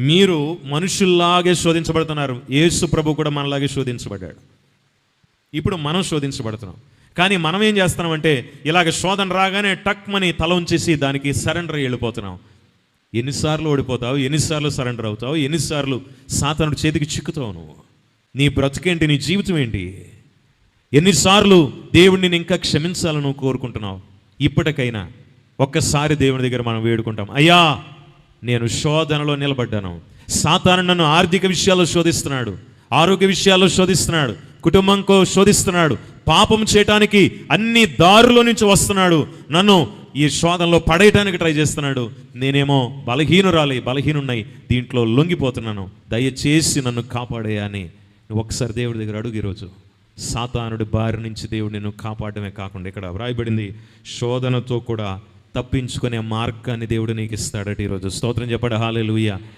మీరు మనుషుల్లాగే శోధించబడుతున్నారు. యేసు ప్రభు కూడా మనలాగే శోధించబడ్డాడు. ఇప్పుడు మనం శోధించబడుతున్నాం. కానీ మనం ఏం చేస్తున్నామంటే ఇలాగ శోధన రాగానే టక్మని తల ఉంచేసి దానికి సరెండర్ వెళ్ళిపోతున్నాం. ఎన్నిసార్లు ఓడిపోతావు ఎన్నిసార్లు సరెండర్ అవుతావు ఎన్నిసార్లు సాతనుడు చేతికి చిక్కుతావు నువ్వు? నీ బ్రతుకేంటి నీ జీవితం ఏంటి? ఎన్నిసార్లు దేవుడిని ఇంకా క్షమించాలని నువ్వు కోరుకుంటున్నావు? ఇప్పటికైనా ఒక్కసారి దేవుని దగ్గర మనం వేడుకుంటాం. అయ్యా నేను శోధనలో నిలబడ్డాను. సాతాను నన్ను ఆర్థిక విషయాల్లో శోధిస్తున్నాడు ఆరోగ్య విషయాల్లో శోధిస్తున్నాడు కుటుంబంకో శోధిస్తున్నాడు పాపం చేయటానికి అన్ని దారుల నుంచి వస్తున్నాడు. నన్ను ఈ శోధనలో పడేయటానికి ట్రై చేస్తున్నాడు. నేనేమో బలహీనురాలి బలహీనున్నాయి దీంట్లో లొంగిపోతున్నాను. దయచేసి నన్ను కాపాడేయని అని ఒకసారి దేవుడి దగ్గర అడుగు ఈరోజు. సాతానుడి బారి నుంచి దేవుడు నిన్ను కాపాడమే కాకుండా ఇక్కడ వ్రాయబడింది. శోధనతో కూడా తప్పించుకునే మార్గాన్ని దేవుడు నీకు ఇస్తాడట ఈరోజు. స్తోత్రం చెప్పాడు. హాలే